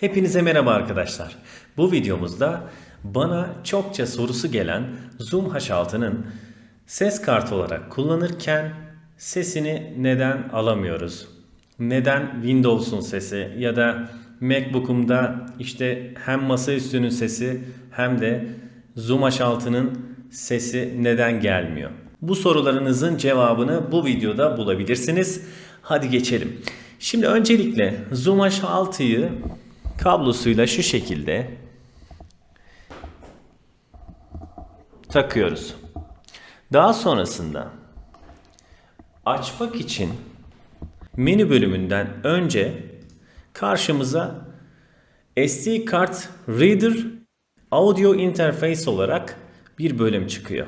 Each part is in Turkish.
Hepinize merhaba arkadaşlar. Bu videomuzda bana çokça sorusu gelen Zoom H6'nın ses kartı olarak kullanırken sesini neden alamıyoruz? Neden Windows'un sesi ya da MacBook'umda işte hem masaüstünün sesi hem de Zoom H6'nın sesi neden gelmiyor? Bu sorularınızın cevabını bu videoda bulabilirsiniz. Hadi geçelim. Şimdi öncelikle Zoom H6'yı kablosuyla şu şekilde takıyoruz. Daha sonrasında açmak için menü bölümünden önce karşımıza SD kart Reader Audio Interface olarak bir bölüm çıkıyor.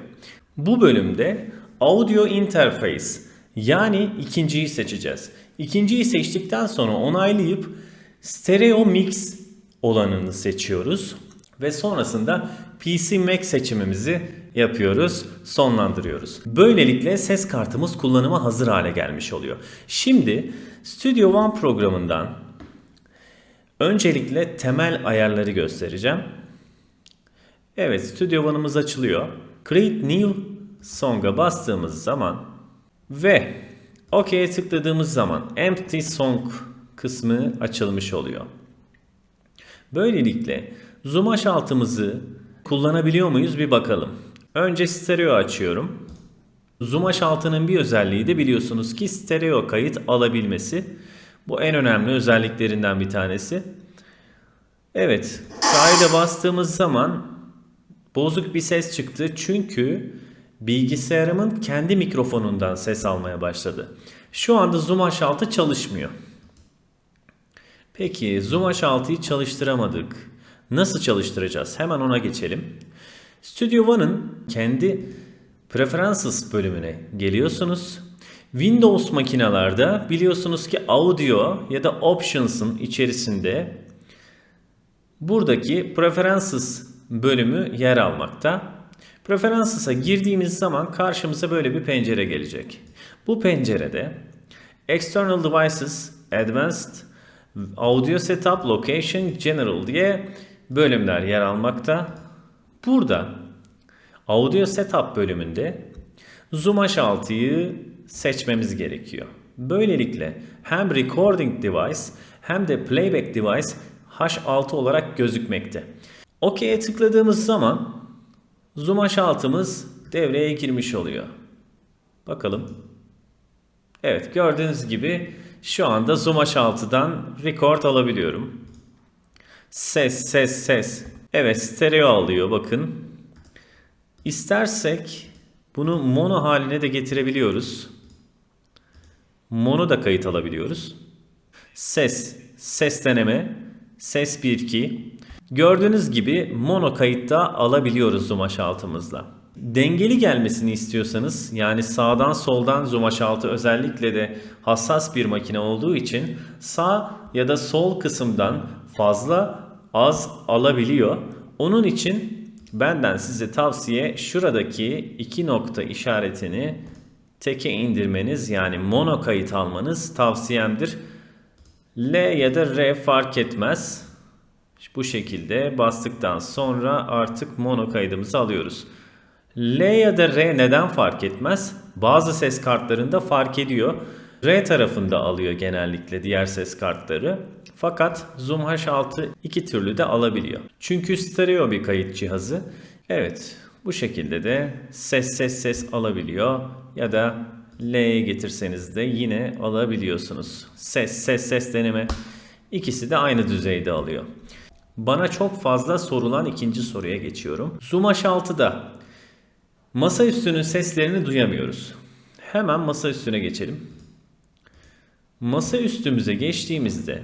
Bu bölümde Audio Interface yani ikinciyi seçeceğiz. İkinciyi seçtikten sonra onaylayıp Stereo Mix olanını seçiyoruz ve sonrasında PC Mac seçimimizi yapıyoruz, sonlandırıyoruz. Böylelikle ses kartımız kullanıma hazır hale gelmiş oluyor. Şimdi Studio One programından öncelikle temel ayarları göstereceğim. Evet, Studio One'ımız açılıyor. Create New Song'a bastığımız zaman ve OK'ye tıkladığımız zaman Empty Song kısmı açılmış oluyor. Böylelikle Zoom H6'mızı kullanabiliyor muyuz bir bakalım. Önce stereo açıyorum. Zoom H6'nın bir özelliği de biliyorsunuz ki stereo kayıt alabilmesi. Bu en önemli özelliklerinden bir tanesi. Evet, kayda bastığımız zaman bozuk bir ses çıktı çünkü bilgisayarımın kendi mikrofonundan ses almaya başladı. Şu anda Zoom H6 çalışmıyor. Peki Zoom H6'yı çalıştıramadık. Nasıl çalıştıracağız? Hemen ona geçelim. Studio One'ın kendi Preferences bölümüne geliyorsunuz. Windows makinalarda biliyorsunuz ki Audio ya da Options'ın içerisinde buradaki Preferences bölümü yer almakta. Preferences'a girdiğimiz zaman karşımıza böyle bir pencere gelecek. Bu pencerede External Devices, Advanced, Audio Setup, Location, General diye bölümler yer almakta. Burada Audio Setup bölümünde Zoom H6'yı seçmemiz gerekiyor. Böylelikle hem Recording Device hem de Playback Device H6 olarak gözükmekte. OK'ye tıkladığımız zaman Zoom H6'mız devreye girmiş oluyor. Bakalım. Evet gördüğünüz gibi şu anda Zoom H6'dan record alabiliyorum. Ses, ses, ses. Evet stereo alıyor bakın. İstersek bunu mono haline de getirebiliyoruz. Mono da kayıt alabiliyoruz. Ses, ses deneme, ses 1-2. Gördüğünüz gibi mono kayıtta alabiliyoruz Zoom H6'mızla. Dengeli gelmesini istiyorsanız yani sağdan soldan Zoom H6 özellikle de hassas bir makine olduğu için sağ ya da sol kısımdan fazla az alabiliyor. Onun için benden size tavsiye şuradaki iki nokta işaretini teke indirmeniz yani mono kayıt almanız tavsiyemdir. L ya da R fark etmez. Bu şekilde bastıktan sonra artık mono kaydımızı alıyoruz. L ya da R neden fark etmez? Bazı ses kartlarında fark ediyor. R tarafında alıyor genellikle diğer ses kartları. Fakat Zoom H6 iki türlü de alabiliyor. Çünkü stereo bir kayıt cihazı. Evet bu şekilde de ses ses ses alabiliyor ya da L'ye getirseniz de yine alabiliyorsunuz. Ses ses ses deneme ikisi de aynı düzeyde alıyor. Bana çok fazla sorulan ikinci soruya geçiyorum. Zoom H6'da masa üstünün seslerini duyamıyoruz. Hemen masa üstüne geçelim. Masa üstümüze geçtiğimizde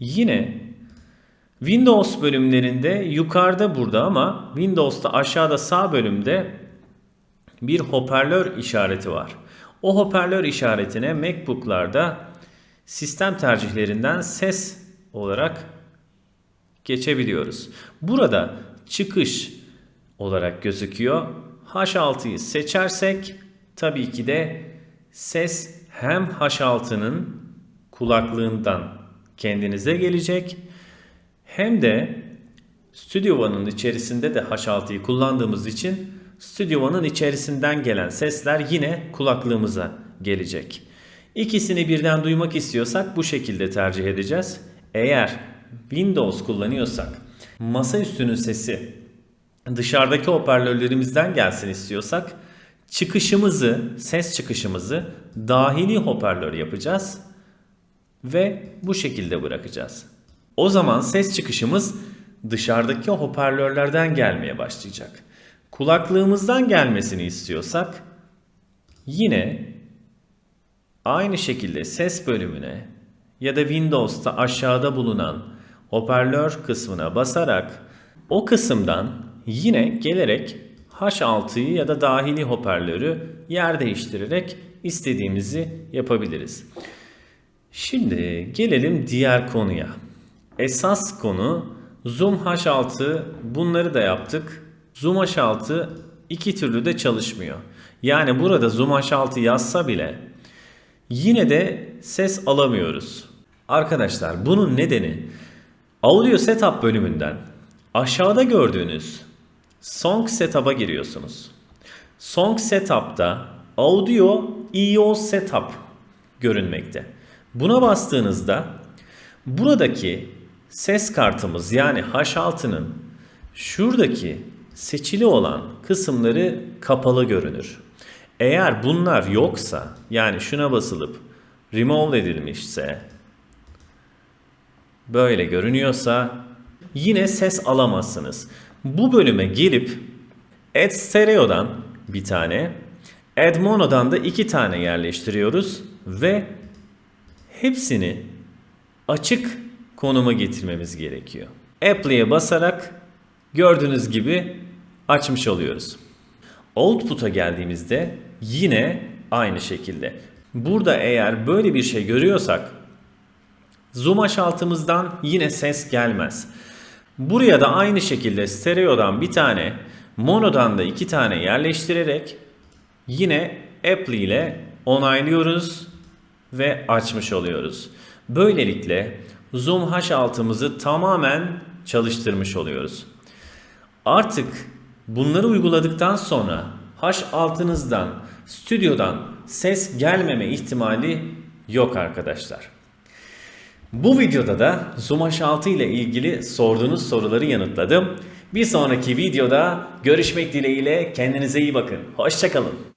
yine Windows bölümlerinde yukarıda burada ama Windows'ta aşağıda sağ bölümde bir hoparlör işareti var. O hoparlör işaretine MacBook'larda sistem tercihlerinden ses olarak geçebiliyoruz. Burada çıkış olarak gözüküyor. H6'yı seçersek tabii ki de ses hem H6'nın kulaklığından kendinize gelecek hem de Studio One'ın içerisinde de H6'yı kullandığımız için Studio One'ın içerisinden gelen sesler yine kulaklığımıza gelecek. İkisini birden duymak istiyorsak bu şekilde tercih edeceğiz. Eğer Windows kullanıyorsak masaüstünün sesi dışarıdaki hoparlörlerimizden gelsin istiyorsak çıkışımızı, ses çıkışımızı dahili hoparlör yapacağız ve bu şekilde bırakacağız. O zaman ses çıkışımız dışarıdaki hoparlörlerden gelmeye başlayacak. Kulaklığımızdan gelmesini istiyorsak yine aynı şekilde ses bölümüne ya da Windows'ta aşağıda bulunan hoparlör kısmına basarak o kısımdan yine gelerek H6'yı ya da dahili hoparlörü yer değiştirerek istediğimizi yapabiliriz. Şimdi gelelim diğer konuya. Esas konu Zoom H6 bunları da yaptık. Zoom H6 iki türlü de çalışmıyor. Yani burada Zoom H6 yazsa bile yine de ses alamıyoruz. Arkadaşlar bunun nedeni Audio Setup bölümünden aşağıda gördüğünüz Song Setup'a giriyorsunuz. Song Setup'ta Audio EO Setup görünmekte. Buna bastığınızda buradaki ses kartımız yani H6'nın şuradaki seçili olan kısımları kapalı görünür. Eğer bunlar yoksa yani şuna basılıp remove edilmişse böyle görünüyorsa yine ses alamazsınız. Bu bölüme gelip Add Stereo'dan bir tane, Add Mono'dan da iki tane yerleştiriyoruz ve hepsini açık konuma getirmemiz gerekiyor. Apply'e basarak gördüğünüz gibi açmış oluyoruz. Output'a geldiğimizde yine aynı şekilde. Burada eğer böyle bir şey görüyorsak Zoom H6'mızdan yine ses gelmez. Buraya da aynı şekilde stereodan bir tane, monodan da iki tane yerleştirerek yine Apply ile onaylıyoruz ve açmış oluyoruz. Böylelikle Zoom H6'mızı tamamen çalıştırmış oluyoruz. Artık bunları uyguladıktan sonra H6'nızdan, stüdyodan ses gelmeme ihtimali yok arkadaşlar. Bu videoda da Zoom H6 ile ilgili sorduğunuz soruları yanıtladım. Bir sonraki videoda görüşmek dileğiyle kendinize iyi bakın. Hoşçakalın.